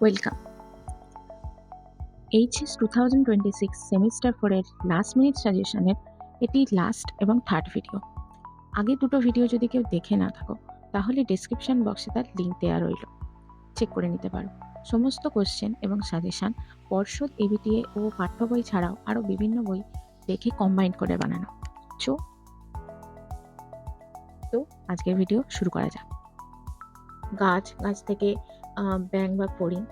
Welcome HS two thousand twenty six semester ফোরের last minute সাজেশনের এটি লাস্ট এবং থার্ড ভিডিও আগে দুটো ভিডিও যদি কেউ দেখে না থাকো, তাহলে ডিসক্রিপশন বক্সে তার লিঙ্ক দেওয়া রইল। চেক করে নিতে পারো। সমস্ত কোশ্চেন এবং সাজেশান পর্ষদ এবিটিএ ও পাঠ্য বই ছাড়াও আরও বিভিন্ন বই দেখে কম্বাইন করে বানানো। চো। তো আজকের ভিডিও শুরু করা যাক। গাছ গাছ থেকে ব্যাং বা ফড়িং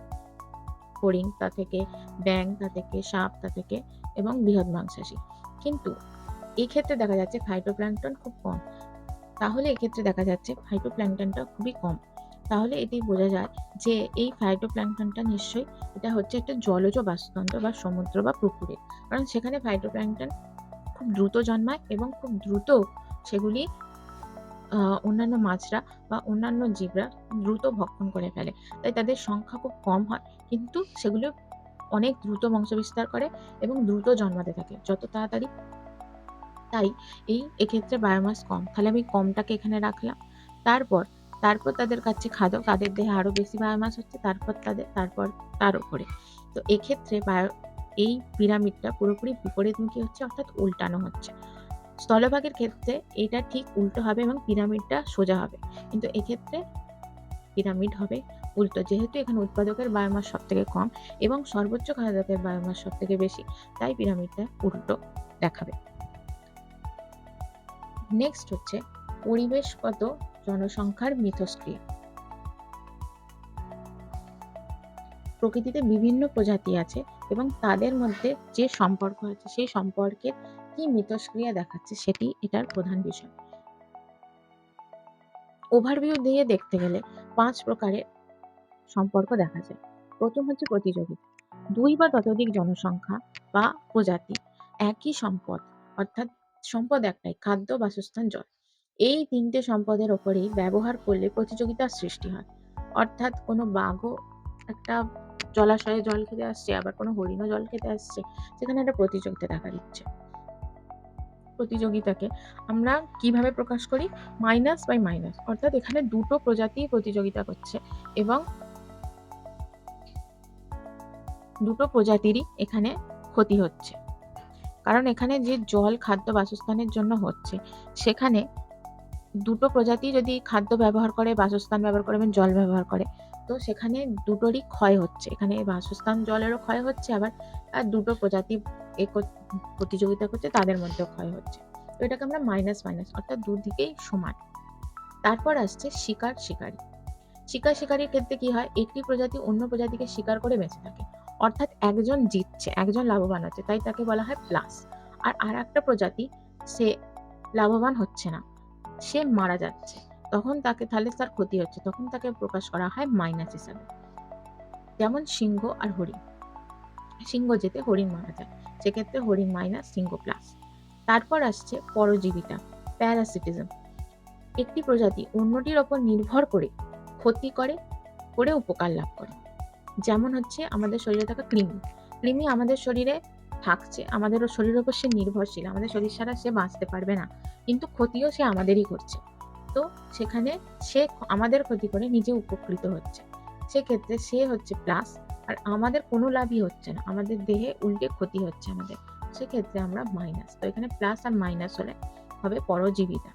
ফড়িং তা থেকে ব্যাং তা থেকে, সাপ তা থেকে এবং বৃহৎ মাংসাশী। কিন্তু এই ক্ষেত্রে দেখা যাচ্ছে ফাইটোপ্ল্যাঙ্কটন খুব কম। তাহলে এক্ষেত্রে দেখা যাচ্ছে ফাইটোপ্ল্যাঙ্কটনটা খুবই কম। তাহলে এটি বোঝা যায় যে এই ফাইটোপ্ল্যাঙ্কটনটা নিশ্চয়ই এটা হচ্ছে একটা জলজ বাস্তুতন্ত্র বা সমুদ্র বা পুকুরে কারণ সেখানে ফাইটোপ্ল্যাঙ্কটন খুব দ্রুত জন্মায় এবং খুব দ্রুত সেগুলি অন্যান্য মাছরা বা অন্যান্য জীবরা দ্রুত ভক্ষণ করে ফেলে। তাই তাদের সংখ্যা খুব কম হয়, কিন্তু সেগুলো অনেক দ্রুত বংশবিস্তার করে এবং দ্রুত জন্মাতে থাকে। যত তাড়াতাড়ি তাই এই এক্ষেত্রে বায়োমাস কম। তাহলে আমি কমটাকে এখানে রাখলাম। তারপর তারপর তাদের কাছে খাদ্য তাদের দেহে আরও বেশি বায়োমাস হচ্ছে, তারপর তাদের, তারপর তার উপরে। তো এক্ষেত্রে বায়ো এই পিরামিডটা পুরোপুরি বিপরীতমুখী হচ্ছে, অর্থাৎ উল্টানো হচ্ছে। স্থলভাগের ক্ষেত্রে এটা ঠিক উল্টো হবে এবং পিরামিডটা সোজা হবে। কিন্তু এক্ষেত্রে পিরামিড হবে উল্টো। যেহেতু এখানে উৎপাদকের বায়োমাস সব থেকে কম এবং সর্বোচ্চ খাদ্যকের বায়োমাস সব থেকে বেশি, তাই পিরামিডটা উল্টো দেখাবে। নেক্সট হচ্ছে পরিবেশগত জনসংখ্যার মিথস্ক্রিয়া। প্রকৃতিতে বিভিন্ন প্রজাতি আছে এবং তাদের মধ্যে যে সম্পর্ক আছে, সেই সম্পর্কের কি মিথস্ক্রিয়া দেখাচ্ছে সেটি এটার প্রধান বিষয়। ওভারভিউ দিয়ে দেখতে গেলে পাঁচ প্রকারের সম্পর্ক দেখা যায়। প্রথম হচ্ছে প্রতিযোগিতা। দুই বা ততোধিক জনসংখ্যা বা প্রজাতি একই সম্পদ, অর্থাৎ সম্পদ একটাই, খাদ্য, বাসস্থান, জল। এই তিনটে সম্পদের ওপরেই ব্যবহার করলে প্রতিযোগিতার সৃষ্টি হয়। অর্থাৎ কোনো বাঘও একটা জলাশয়ে জল খেতে আসছে, আবার কোনো হরিণও জল খেতে আসছে, সেখানে একটা প্রতিযোগিতা দেখা দিচ্ছে। প্রতিযোগিতাকে আমরা কীভাবে প্রকাশ করি? Minus by minus. অর্থাৎ এখানে দুটো প্রজাতি প্রতিযোগিতা করছে এবং দুটো প্রজাতিরই এখানে ক্ষতি হচ্ছে। কারণ এখানে যে জল খাদ্য বাসস্থানের জন্য হচ্ছে, সেখানে দুটো প্রজাতি যদি খাদ্য ব্যবহার করে, বাসস্থান ব্যবহার করে এবং জল ব্যবহার করে তো সেখানে দুটোরই ক্ষয় হচ্ছে। এখানে বাসস্থান জলেরও ক্ষয় হচ্ছে, আবার, আর দুটো প্রজাতি প্রতিযোগিতা করছে, তাদের মধ্যেও ক্ষয় হচ্ছে। তো এটাকে আমরা মাইনাস মাইনাস অর্থাৎ দুদিকেই সমান। তারপর আসছে শিকার শিকারী। শিকার শিকারীর ক্ষেত্রে কি হয়? একটি প্রজাতি অন্য প্রজাতিকে শিকার করে বেঁচে থাকে। অর্থাৎ একজন জিতছে, একজন লাভবান হচ্ছে, তাই তাকে বলা হয় প্লাস আর আর একটা প্রজাতি সে লাভবান হচ্ছে না, সে মারা যাচ্ছে। তখন তাকে তাহলে তার ক্ষতি হচ্ছে। তখন তাকে প্রকাশ করা হয় মাইনাস হিসাবে। যেমন সিংহ আর হরিণ সিংহ যেতে হরিণ মারা যায়। সেক্ষেত্রে হরিণ মাইনাস, সিংহ প্লাস তারপর আসছে পরজীবিতা প্যারাসিটিজম একটি প্রজাতি অন্যটির ওপর নির্ভর করে ক্ষতি করে করে উপকার লাভ করে। যেমন হচ্ছে আমাদের শরীরে থাকা কৃমি। কৃমি আমাদের শরীরে থাকছে আমাদের শরীরের ওপর সে নির্ভরশীল। আমাদের শরীর ছাড়া সে বাঁচতে পারবে না। কিন্তু ক্ষতিও সে আমাদেরই করছে। তো সেখানে সে আমাদের ক্ষতি করে নিজে উপকৃত হচ্ছে। সেক্ষেত্রে সে হচ্ছে প্লাস আর আমাদের কোনো লাভই হচ্ছে না। আমাদের দেহে উল্টে ক্ষতি হচ্ছে আমাদের। সেক্ষেত্রে আমরা মাইনাস তো এখানে প্লাস আর মাইনাস হলে হবে পরজীবিতা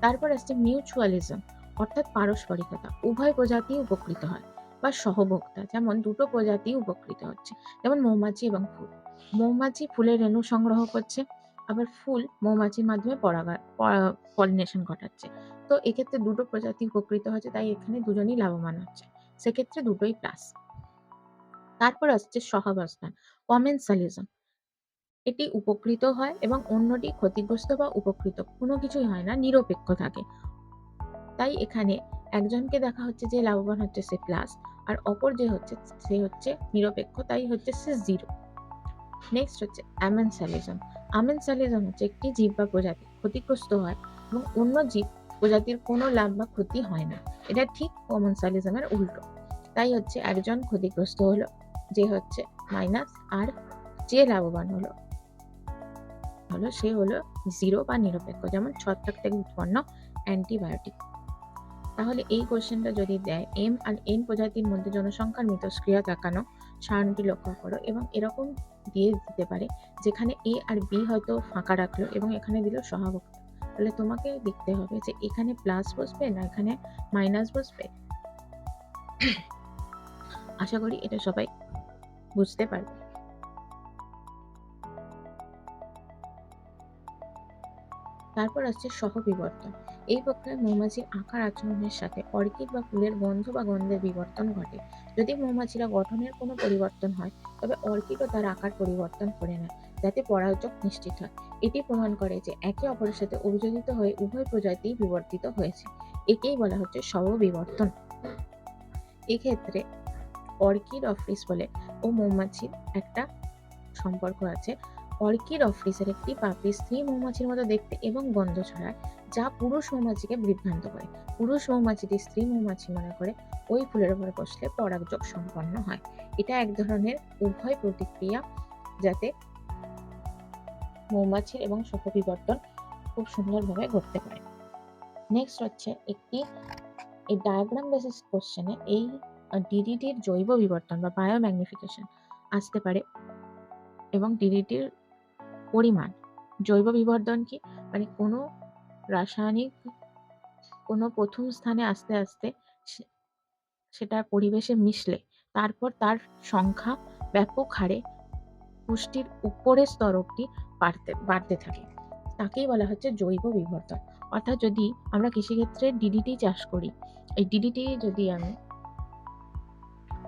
তারপর আসছে মিউচুয়ালিজম অর্থাৎ পারস্পরিকতা। উভয় প্রজাতি উপকৃত হয়, বা সহভোক্তা। যেমন দুটো প্রজাতি উপকৃত হচ্ছে, যেমন মৌমাছি এবং ফুল। মৌমাছি ফুলের রেণু সংগ্রহ করছে আবার ফুল মৌমাছির মাধ্যমে পলিনেশন ঘটাচ্ছে। তো এক্ষেত্রে দুটো প্রজাতি উপকৃত হচ্ছে, তাই এখানে দুজনই লাভবান হচ্ছে। সেক্ষেত্রে দুটোই প্লাস তারপর আসছে সহাবস্থান কমেন্সালিজম এটি উপকৃত হয় এবং অন্যটি ক্ষতিগ্রস্ত বা উপকৃত। কোনো কিছুই হয় না, নিরপেক্ষ থাকে। তাই এখানে একজনকে দেখা হচ্ছে যে লাভবান হচ্ছে, সে প্লাস আর অপর যে হচ্ছে, সে হচ্ছে নিরপেক্ষ, তাই হচ্ছে সে জিরো নেক্সট হচ্ছে অ্যামেনসালিজম অ্যামেনসালিজম হচ্ছে একটি জীব বা প্রজাতি ক্ষতিগ্রস্ত হয় এবং অন্য জীব প্রজাতির কোনো লাভ বা ক্ষতি হয় না। এটা ঠিক কমনসালিজমের উল্টো। তাই হচ্ছে একজন ক্ষতিগ্রস্ত হলো, যে হচ্ছে মাইনাস আর যে লাভবান হলো হলো সে হলো জিরো বা নিরপেক্ষ, যেমন ছত্রাক থেকে উৎপন্ন অ্যান্টিবায়োটিক তাহলে এই কোশ্চেনটা যদি দেয় এম আর এন প্রজাতির মধ্যে জনসংখ্যার মিথস্ক্রিয়া দেখানো সারণীটি লক্ষ্য করো এবং এরকম দিয়ে দিতে পারে যেখানে এ আর বি হয়তো ফাঁকা রাখল এবং এখানে দিল সহাবক্তা। তাহলে তোমাকে দেখতে হবে যে এখানে প্লাস বসবে না এখানে মাইনাস বসবে? আশা করি এটা সবাই বুঝতে পারবে। তারপর আসছে সহবিবর্তন। এই প্রক্রিয়ায় মৌমাছির আকার আচরণের সাথে অর্কিড বা ফুলের গন্ধ বা গন্ধের বিবর্তন ঘটে। যদি মৌমাছিরা গঠনের কোনো পরিবর্তন হয়, তবে অর্কিডও তার আকার পরিবর্তন করে নেয়, যাতে পরাগযোগ নিশ্চিত হয়। এটি প্রমাণ করে যে একে অপরের সাথে অভিযোজিত হয়ে উভয় প্রজাতি বিবর্তিত হয়েছে। একেই বলা হচ্ছে সহবিবর্তন এক্ষেত্রে অর্কিড অফিস বলে ও মৌমাছির একটা সম্পর্ক আছে। অর্কিড অফিসের একটি পাপড়ি স্ত্রী মৌমাছির মতো দেখতে এবং গন্ধ ছড়ায়। যা পুরুষ মৌমাছিকে বিভ্রান্ত করে। পুরুষ মৌমাছিটি স্ত্রী মৌমাছি মনে করে, ওই ফুলের উপর বসলে পরাগযোগ সম্পন্ন হয়। এটা এক ধরনের উভয় প্রতিক্রিয়া যাতে মৌমাছির এবং বিবর্তন খুব সুন্দরভাবে ঘটতে পারে। নেক্সট হচ্ছে একটি, এই ডায়াগ্রাম বেসিস কোশ্চেনে এই ডিডিটির জৈব বিবর্তন বা বায়োম্যাগনিফিকেশন আসতে পারে এবং ডিডিটির পরিমাণ। জৈব বিবর্ধন কি? মানে কোনো রাসায়নিক কোনো প্রথম স্থানে আস্তে আস্তে সে- সেটার পরিবেশে মিশলে, তারপর তার সংখ্যা ব্যাপক হারে পুষ্টির উপরের স্তর অব্দি বাড়তে বাড়তে থাকে। তাকেই বলা হচ্ছে জৈব বিবর্তন। অর্থাৎ যদি আমরা কৃষিক্ষেত্রে ডিডিটি চাষ করি, এই ডিডিটি যদি আমি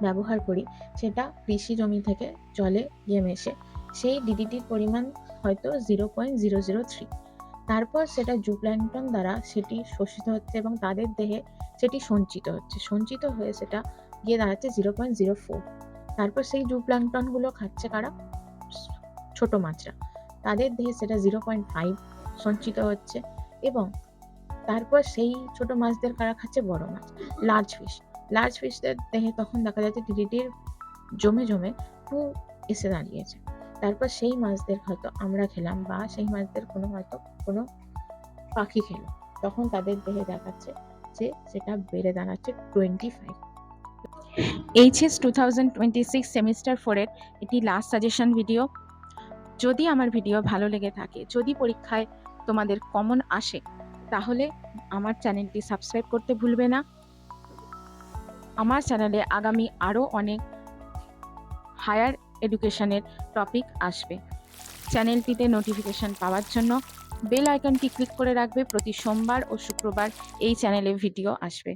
ব্যবহার করি, সেটা কৃষি জমি থেকে জলে গিয়ে মেশে, সেই ডিডিটির পরিমাণ হয়তো zero point zero zero three তারপর সেটা জুপ্ল্যাংটন দ্বারা সেটি শোষিত হচ্ছে এবং তাদের দেহে সেটি সঞ্চিত হচ্ছে। সঞ্চিত হয়ে সেটা গিয়ে দাঁড়াচ্ছে জিরো পয়েন্ট জিরো ফোর তারপর সেই জুপ্ল্যাংটনগুলো খাচ্ছে কারা? ছোট মাছরা। তাদের দেহে সেটা জিরো পয়েন্ট ফাইভ সঞ্চিত হচ্ছে এবং তারপর সেই ছোট মাছদের কারা খাচ্ছে? বড় মাছ। লার্জ ফিশ লার্জ ফিশদের দেহে তখন দেখা যাচ্ছে ডিডিটির জমে জমে টু এসে দাঁড়িয়েছে। তারপর সেই মাছদের হয়তো আমরা খেলাম বা সেই মাছদের কোনো হয়তো কোনো পাখি খেলো। তখন তাদের দেহে দেখাচ্ছে যে সেটা বেড়ে দাঁড়াচ্ছে twenty five HS two thousand twenty six semester ফোরের এটি লাস্ট সাজেশন ভিডিও যদি আমার ভিডিও ভালো লেগে থাকে, যদি পরীক্ষায় তোমাদের কমন আসে, তাহলে আমার চ্যানেলটি সাবস্ক্রাইব করতে ভুলবে না। আমার চ্যানেলে আগামী আরও অনেক হায়ার এডুকেশনের টপিক আসবে। চ্যানেলটিতে নোটিফিকেশন পাওয়ার জন্য বেল আইকনটি ক্লিক করে রাখবে। প্রতি সোমবার ও শুক্রবার এই চ্যানেলে ভিডিও আসবে।